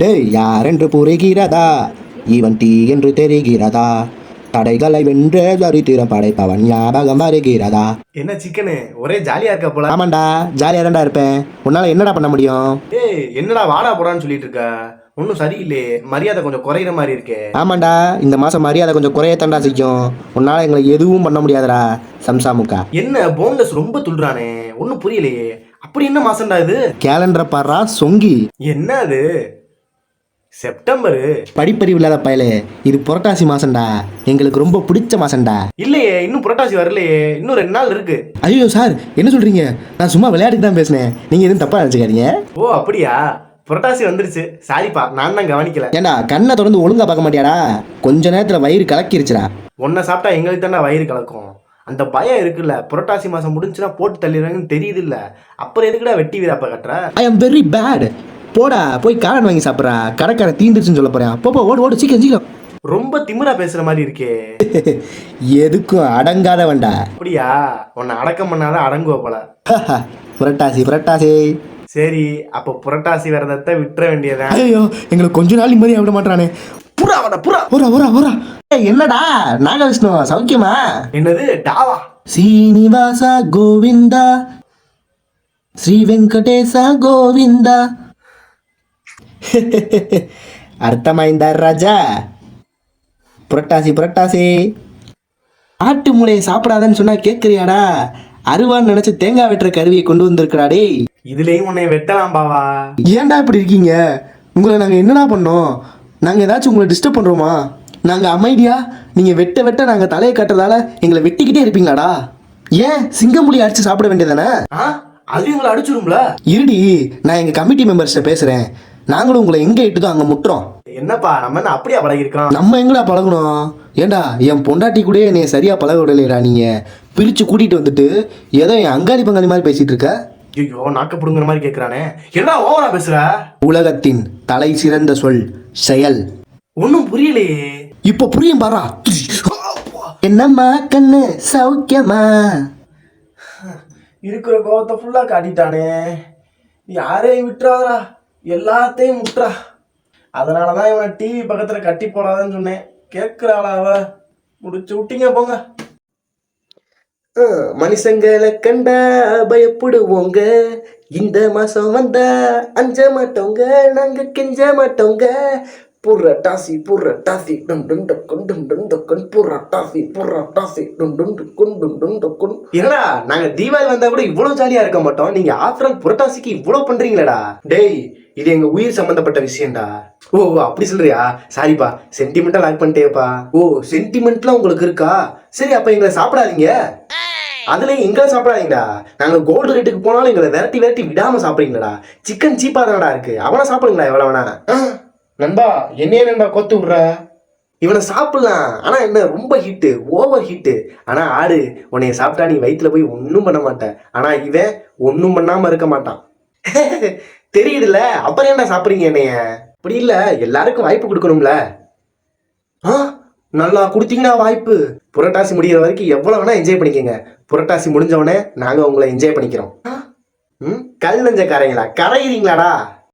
டேய் யாரென்று புரிகிறதா இவன் தீ என்று தெரிகிறதா? தடைகளை வென்று சரித்திரம் படைப்பவன் ஞாபகம் வருகிறதா? என்ன சிக்கனு? ஒரே ஜாலியா இருக்க போல. ஆமாண்டா ஜாலியாக தான்டா இருப்பேன். உன்னால் என்னடா பண்ண முடியும்? ஏய் என்னடா வாடா போடான்னு சொல்லிட்டு இருக்க? ஒன்றும் சரியில்லையே. மரியாதை கொஞ்சம் குறையிற மாதிரி இருக்கே. ஆமாண்டா இந்த மாதம் மரியாதை கொஞ்சம் குறையத்தாண்டா செய்யும். உன்னால் எங்களை எதுவும் பண்ண முடியாதுடா சம்சாமுக்கா. என்ன போன்லெஸ் ரொம்ப துள்ளுறானே. ஒன்றும் புரியலையே. அப்படி என்ன மாசம்டா இது? கேலண்டரை பாடுறா சொங்கி. என்ன அது செப்டம்பரு. படிப்பறிவு இல்லாத பயலே இது புரட்டாசி மாசம்டா. எங்களுக்கு ரொம்ப பிடிச்ச மாசம்டா. இல்லையே இன்னும் புரட்டாசி வரலையே. இன்னும் ரெண்டு நாள் இருக்கு. ஐயோ சார் என்ன சொல்றீங்க? நான் சும்மா விளையாட்டுக்கு தான் பேசினேன். நீங்க எதுவும் தப்பா நினைச்சுக்காதீங்க. ஓ அப்படியா? புரட்டாசி வந்துருச்சு. சாரிப்பா நான் தான் கவனிக்கல. ஏண்டா கண்ணை திறந்து ஒழுங்கா பார்க்க மாட்டியாடா? கொஞ்ச நேரத்துல வயிறு கலக்கிருச்சுடா. உன்னை சாப்பிட்டா எங்களுக்கு தானே வயிறு கலக்கும். அந்த பயம் இருக்குல்ல புரட்டாசி மாசம் முடிஞ்சுன்னா போட்டு தள்ளிடுறாங்கன்னு தெரியுது இல்ல அப்புறம் எதுக்குடா வெட்டி வீராப்ப கட்டுற? ஐ அம் வெரி பேட் போடா போய் காரன் வாங்கி சாப்பிட்றா. கடைக்கார தீந்துருச்சுன்னு சொல்ல போறேன். போப்போ ஓடு ஓடு சீக்கிரம் சீக்கிரம். ரொம்ப திமிரா பேசுற மாதிரி இருக்கே. எதுக்கும் அடங்காத வேண்டா அப்படியா? உன்னை அடக்கம் பண்ணாதான் அடங்குவ போல. புரட்டாசி புரட்டாசி. சரி அப்ப புரட்டாசி விரதத்தை விட்டுற வேண்டியதான் ஐயோ எங்களுக்கு கொஞ்ச நாள் நிம்மதியா விட மாட்டானே புறா வட புறா. புறா புறா புறா என்னடா? நாகவிஷ்ணு சௌக்கியமா? என்னது? டாவா? சீனிவாசா கோவிந்தா. ஸ்ரீ வெங்கடேசா கோவிந்தா. అర్థమైందా రాజా புரட்டாசி புரட்டாசி ஆட்டு மூளையை சாப்பிடாதன்னு சொன்னா கேட்குறியாடா அருவான்னு நினைச்சு தேங்காய் வெட்டுற கருவியை கொண்டு வந்திருக்கடா டேய் இதுலயும் உன்னை வெட்டலாம் பாவா ஏன்டா இப்படி இருக்கீங்க உங்களை நாங்கள் என்னடா பண்ணோம் நாங்கள் ஏதாச்சும் உங்களை டிஸ்டர்ப் பண்ணுறோமா நாங்கள் அமைதியா நீங்கள் வெட்ட வெட்ட நாங்கள் தலையை கட்டுறதால எங்களை வெட்டிக்கிட்டே இருப்பீங்களாடா ஏன் சிங்கம்புலி அடிச்சு சாப்பிட வேண்டியதானே ஆ அது எங்களை அடிச்சிரும்ல இருடி நான் எங்கள் கமிட்டி மெம்பர்ஸ்ட்ட பேசுகிறேன் நாங்களும் உங்களை எங்கே இட்டுதோ அங்கே முட்டுறோம். என்னப்பா நம்ம என்ன அப்படியா பழகிருக்கோம் நம்ம எங்கடா பழகணும் ஏண்டா என் பொண்டாட்டி கூட என்னை சரியாக பழக விடலைடா நீங்கள் பிரித்து கூட்டிகிட்டு வந்துட்டு ஏதோ என் அங்காளி பங்காளி மாதிரி பேசிகிட்டு இருக்க? ஐயோ நாக்க புடுங்குற மாதிரி கேக்குறானே. என்ன ஓவரா பேசுற? உலகத்தின் தலை சிறந்த சொல் செயல். ஒன்னும் புரியலையே. இப்போ புரியும் பாரா. என்னம்மா கண்ணு சௌக்கியமா? இருக்கிற கோவத்தை ஃபுல்லா காட்டிட்டானே. யாரையும் விட்டுறாதா எல்லாத்தையும் முற்றா அதனால தான் இவனை டிவி பக்கத்தில் கட்டி போடாதன்னு சொன்னேன். கேக்குறாளா அவ? முடிச்சு விட்டீங்க போங்க. மனுஷங்களை கண்டா பயப்படுவோங்க. இந்த மாசம் வந்தா அஞ்ச மாட்டோங்க நாங்க கெஞ்ச மாட்டோங்க. புரட்டாசி புரட்டாசி டும் டும் டொக்கன் டும் டும் டொக்கன் புரட்டாசி புரட்டாசி டும் டும் டொக்கன் டும் டும் டொக்கன் என்னடா நாங்க தீபாவளி வந்தா கூட இவ்வளவு ஜாலியா இருக்க மாட்டோம். நீங்க ஆஃப்டர் புரட்டாசிக்கு இவ்வளவு பண்றீங்களேடா. டேய் இது எங்க உயிர் சம்பந்தப்பட்ட விஷயம்டா. ஓ ஓ, அப்படி சொல்றியா? சாரிப்பா சென்டிமெண்டா லாக் பண்ணிட்டேப்பா ஓ சென்டிமெண்ட்லாம் உங்களுக்கு இருக்கா? சரி அப்ப எங்களை சாப்பிடாதீங்க. அதுலயும் எங்களை சாப்பிடாதீங்கடா. நாங்க கோல்டு ரேட்டுக்கு போனாலும் எங்களை விரட்டி விரட்டி விடாம சாப்பிடுறீங்களா சிக்கன் சீப்பா தானடா இருக்கு. அவனை சாப்பிடுங்களா எவ்வளவு வேணா. நண்பா என்னையே நண்பா கொத்து விடுற. இவனை சாப்பிடலாம். ஆனா என்ன ரொம்ப ஹீட்டு ஓவர் ஹிட்டு ஆனா ஆடு உன்னைய சாப்பிட்டா நீ வயித்துல போய் ஒன்றும் பண்ண மாட்ட. ஆனா இவன் ஒன்றும் பண்ணாம இருக்க மாட்டான். தெரியுதுல்ல? அப்புறம் என்ன சாப்பிட்றீங்க என்னைய? அப்படி இல்லை எல்லாருக்கும் வாய்ப்பு கொடுக்கணும்ல. ஆ? நல்லா கொடுத்தீங்கன்னா வாய்ப்பு. புரட்டாசி முடிகிற வரைக்கும் எவ்வளோ வேணா என்ஜாய் பண்ணிக்கங்க. புரட்டாசி முடிஞ்சவொடனே நாங்கள் உங்களை என்ஜாய் பண்ணிக்கிறோம். ஆ? ம்? கல் நெஞ்சக்காரங்களா? கரையிறீங்களாடா?